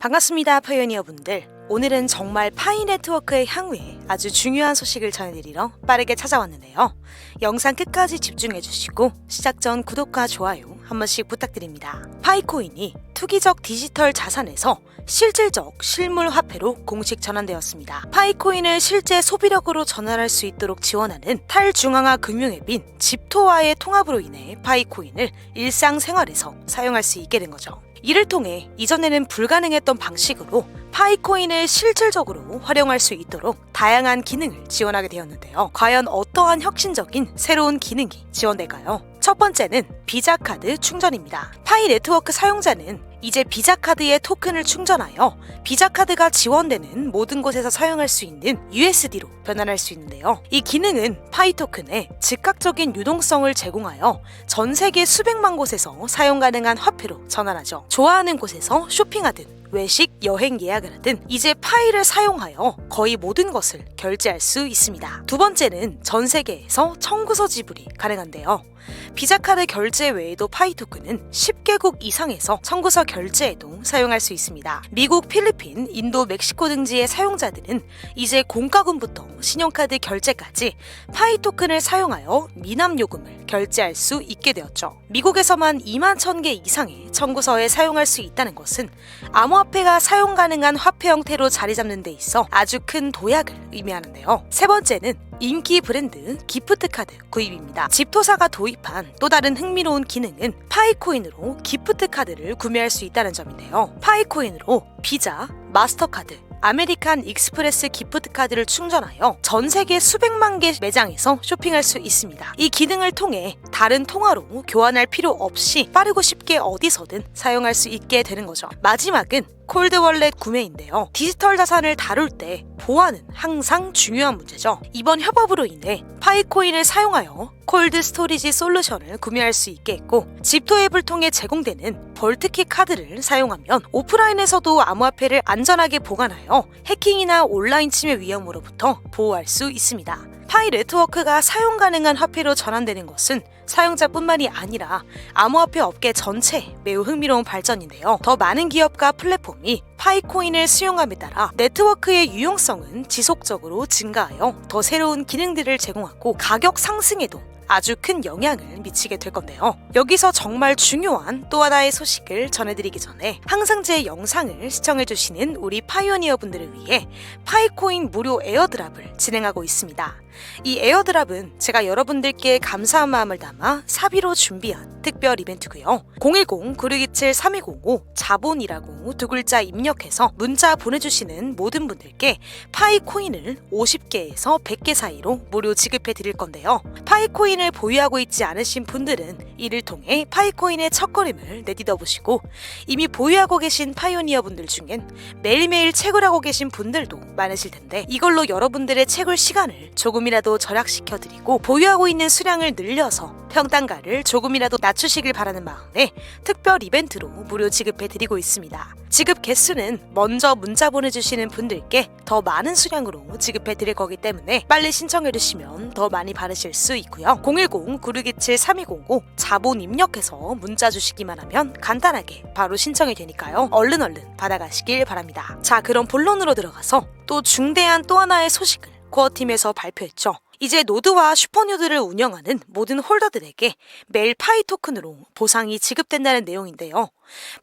반갑습니다, 파이오니어 분들. 오늘은 정말 파이 네트워크의 향후에 아주 중요한 소식을 전해드리러 빠르게 찾아왔는데요. 영상 끝까지 집중해주시고 시작 전 구독과 좋아요 한 번씩 부탁드립니다. 파이코인이 투기적 디지털 자산에서 실질적 실물 화폐로 공식 전환되었습니다. 파이코인을 실제 소비력으로 전환할 수 있도록 지원하는 탈중앙화 금융앱인 집토와의 통합으로 인해 파이코인을 일상생활에서 사용할 수 있게 된 거죠. 이를 통해 이전에는 불가능했던 방식으로 파이코인을 실질적으로 활용할 수 있도록 다양한 기능을 지원하게 되었는데요. 과연 어떠한 혁신적인 새로운 기능이 지원될까요? 첫 번째는 비자 카드 충전입니다. 파이 네트워크 사용자는 이제 비자 카드에 토큰을 충전하여 비자 카드가 지원되는 모든 곳에서 사용할 수 있는 USD로 변환할 수 있는데요. 이 기능은 파이 토큰의 즉각적인 유동성을 제공하여 전 세계 수백만 곳에서 사용 가능한 화폐로 전환하죠. 좋아하는 곳에서 쇼핑하든 외식, 여행 예약을 하든 이제 파이를 사용하여 거의 모든 것을 결제할 수 있습니다. 두 번째는 전 세계에서 청구서 지불이 가능한데요. 비자 카드 결제 외에도 파이 토큰은 10개국 이상에서 청구서 결제에도 사용할 수 있습니다. 미국, 필리핀, 인도, 멕시코 등지의 사용자들은 이제 공과금부터 신용카드 결제까지 파이 토큰을 사용하여 미납 요금을 결제할 수 있게 되었죠. 미국에서만 2만 1000개 이상의 청구서에 사용할 수 있다는 것은 암호화폐가 사용 가능한 화폐 형태로 자리 잡는 데 있어 아주 큰 도약을 의미하는데요. 세 번째는 인기 브랜드 기프트 카드 구입입니다. 집토사가 도입한 또 다른 흥미로운 기능은 파이코인으로 기프트 카드를 구매할 수 있다는 점인데요. 파이코인으로 비자, 마스터카드, 아메리칸 익스프레스 기프트 카드를 충전하여 전 세계 수백만 개 매장에서 쇼핑할 수 있습니다. 이 기능을 통해 다른 통화로 교환할 필요 없이 빠르고 쉽게 어디서든 사용할 수 있게 되는 거죠. 마지막은 콜드 월렛 구매인데요. 디지털 자산을 다룰 때 보안은 항상 중요한 문제죠. 이번 협업으로 인해 파이코인을 사용하여 콜드 스토리지 솔루션을 구매할 수 있게 했고 집토 앱을 통해 제공되는 벌트키 카드를 사용하면 오프라인에서도 암호화폐를 안전하게 보관하여 해킹이나 온라인 침해 위험으로부터 보호할 수 있습니다. 파이 네트워크가 사용 가능한 화폐로 전환되는 것은 사용자뿐만이 아니라 암호화폐 업계 전체에 매우 흥미로운 발전인데요. 더 많은 기업과 플랫폼이 파이코인을 수용함에 따라 네트워크의 유용성은 지속적으로 증가하여 더 새로운 기능들을 제공하고 가격 상승에도 아주 큰 영향을 미치게 될 건데요. 여기서 정말 중요한 또 하나의 소식을 전해드리기 전에 항상 제 영상을 시청해주시는 우리 파이오니어 분들을 위해 파이코인 무료 에어드랍을 진행하고 있습니다. 이 에어드랍은 제가 여러분들께 감사한 마음을 담아 사비로 준비한 특별 이벤트고요. 010-9627-3205 자본이라고 두 글자 입력해서 문자 보내주시는 모든 분들께 파이코인을 50개에서 100개 사이로 무료 지급해 드릴 건데요. 파이코인 을 보유하고 있지 않으신 분들은 이를 통해 파이코인의 첫걸음을 내딛어 보시고 이미 보유하고 계신 파이오니어 분들 중엔 매일매일 책을 하고 계신 분들도 많으실 텐데 이걸로 여러분들의 채굴 시간을 조금이라도 절약시켜 드리고 보유하고 있는 수량을 늘려서 평단가를 조금이라도 낮추시길 바라는 마음에 특별 이벤트로 무료 지급해 드리고 있습니다. 지급 개수는 먼저 문자 보내주시는 분들께 더 많은 수량으로 지급해 드릴 거기 때문에 빨리 신청해 주시면 더 많이 받으실 수 있고요. 010-9627-3205 자본 입력해서 문자 주시기만 하면 간단하게 바로 신청이 되니까요. 얼른 얼른 받아가시길 바랍니다. 자, 그럼 본론으로 들어가서 또 중대한 또 하나의 소식을 코어팀에서 발표했죠. 이제 노드와 슈퍼노드를 운영하는 모든 홀더들에게 매일 파이 토큰으로 보상이 지급된다는 내용인데요.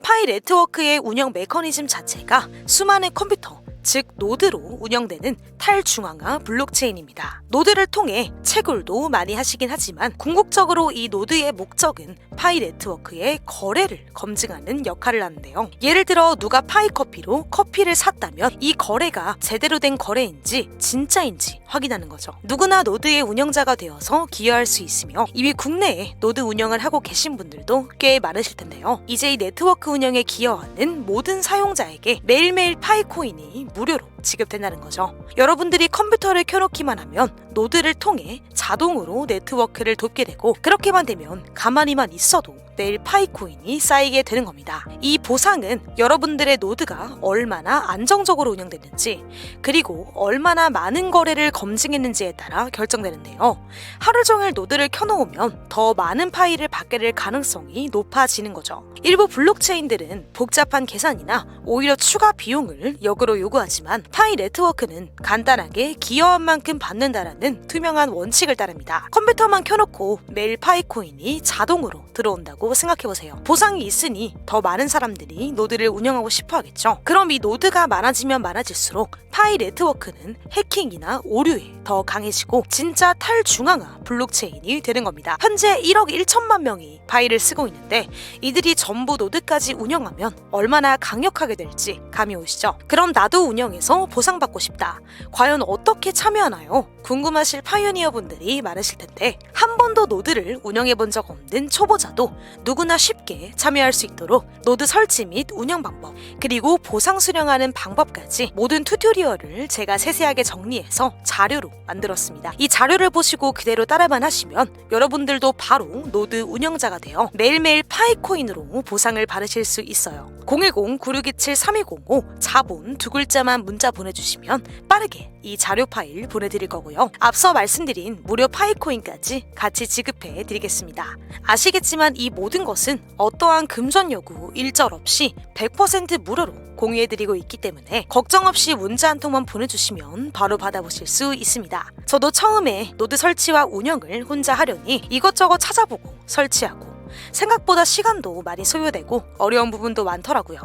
파이 네트워크의 운영 메커니즘 자체가 수많은 컴퓨터, 즉 노드로 운영되는 탈중앙화 블록체인입니다. 노드를 통해 채굴도 많이 하시긴 하지만 궁극적으로 이 노드의 목적은 파이 네트워크의 거래를 검증하는 역할을 하는데요. 예를 들어 누가 파이 커피로 커피를 샀다면 이 거래가 제대로 된 거래인지 진짜인지 확인하는 거죠. 누구나 노드의 운영자가 되어서 기여할 수 있으며 이미 국내에 노드 운영을 하고 계신 분들도 꽤 많으실 텐데요. 이제 이 네트워크 운영에 기여하는 모든 사용자에게 매일매일 파이코인이 무료로 지급된다는 거죠. 여러분들이 컴퓨터를 켜놓기만 하면 노드를 통해 자동으로 네트워크를 돕게 되고 그렇게만 되면 가만히만 있어도 매일 파이코인이 쌓이게 되는 겁니다. 이 보상은 여러분들의 노드가 얼마나 안정적으로 운영됐는지 그리고 얼마나 많은 거래를 검증했는지에 따라 결정되는데요. 하루 종일 노드를 켜놓으면 더 많은 파일을 받게 될 가능성이 높아지는 거죠. 일부 블록체인들은 복잡한 계산이나 오히려 추가 비용을 역으로 요구하지만 파이 네트워크는 간단하게 기여한 만큼 받는다라는 투명한 원칙을 따릅니다. 컴퓨터만 켜놓고 매일 파이코인이 자동으로 들어온다고 생각해보세요. 보상이 있으니 더 많은 사람들이 노드를 운영하고 싶어 하겠죠. 그럼 이 노드가 많아지면 많아질수록 파이 네트워크는 해킹이나 오류에 더 강해지고 진짜 탈중앙화 블록체인이 되는 겁니다. 현재 1억 1천만 명이 파이를 쓰고 있는데 이들이 전부 노드까지 운영하면 얼마나 강력하게 될지 감이 오시죠? 그럼 나도 운영해서 보상받고 싶다. 과연 어떻게 참여하나요? 궁금하실 파이오니어 분들이 많으실 텐데 한 번도 노드를 운영해 본 적 없는 초보자도 누구나 쉽게 참여할 수 있도록 노드 설치 및 운영 방법 그리고 보상 수령하는 방법까지 모든 튜토리얼을 제가 세세하게 정리해서 자료로 만들었습니다. 이 자료를 보시고 그대로 따라만 하시면 여러분들도 바로 노드 운영자가 되어 매일매일 파이코인으로 보상을 받으실 수 있어요. 010-9627-3205 자본 두 글자만 문자 보내주시면 빠르게 이 자료 파일 보내드릴 거고요. 앞서 말씀드린 무료 파이코인까지 같이 지급해 드리겠습니다. 아시겠지만 이 모든 것은 어떠한 금전 요구 일절 없이 100% 무료로 공유해드리고 있기 때문에 걱정 없이 문자 한 통만 보내주시면 바로 받아보실 수 있습니다. 저도 처음에 노드 설치와 운영을 혼자 하려니 이것저것 찾아보고 설치하고 생각보다 시간도 많이 소요되고 어려운 부분도 많더라고요.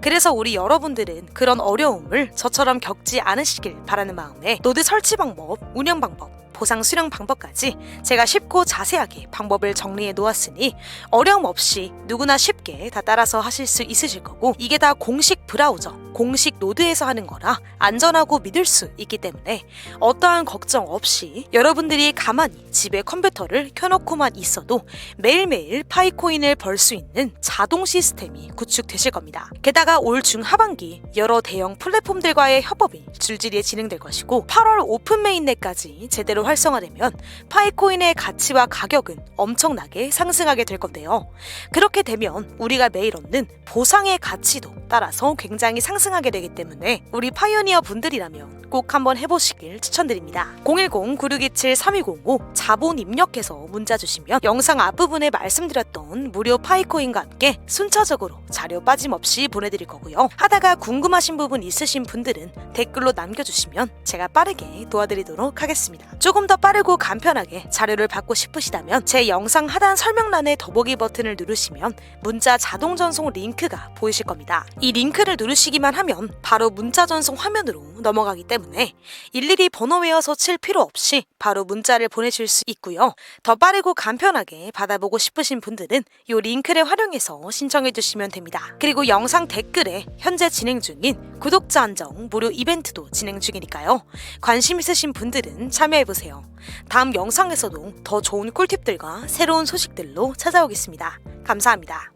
그래서 우리 여러분들은 그런 어려움을 저처럼 겪지 않으시길 바라는 마음에 노드 설치 방법, 운영 방법, 보상 수령 방법까지 제가 쉽고 자세하게 방법을 정리해 놓았으니 어려움 없이 누구나 쉽게 다 따라서 하실 수 있으실 거고 이게 다 공식 브라우저, 공식 노드에서 하는 거라 안전하고 믿을 수 있기 때문에 어떠한 걱정 없이 여러분들이 가만히 집에 컴퓨터를 켜놓고만 있어도 매일매일 파이코인을 벌 수 있는 자동 시스템이 구축되실 겁니다. 게다가 올 중 하반기 여러 대형 플랫폼들과의 협업이 줄줄이 진행될 것이고 8월 오픈 메인넷까지 제대로 활성화되면 파이코인의 가치와 가격은 엄청나게 상승하게 될 건데요. 그렇게 되면 우리가 매일 얻는 보상의 가치도 따라서 굉장히 상승하게 되기 때문에 우리 파이오니어 분들이라면 꼭 한번 해보시길 추천드립니다. 010-9627-3205 자본 입력해서 문자 주시면 영상 앞부분에 말씀드렸던 무료 파이코인과 함께 순차적으로 자료 빠짐없이 보내드릴 거고요. 하다가 궁금하신 부분 있으신 분들은 댓글로 남겨주시면 제가 빠르게 도와드리도록 하겠습니다. 조금 더 빠르고 간편하게 자료를 받고 싶으시다면 제 영상 하단 설명란에 더보기 버튼을 누르시면 문자 자동 전송 링크가 보이실 겁니다. 이 링크를 누르시기만 하면 바로 문자 전송 화면으로 넘어가기 때문에 일일이 번호 외워서 칠 필요 없이 바로 문자를 보내실 수 있고요. 더 빠르고 간편하게 받아보고 싶으신 분들은 이 링크를 활용해서 신청해 주시면 됩니다. 그리고 영상 댓글에 현재 진행 중인 구독자 한정 무료 이벤트도 진행 중이니까요. 관심 있으신 분들은 참여해 보세요. 다음 영상에서도 더 좋은 꿀팁들과 새로운 소식들로 찾아오겠습니다. 감사합니다.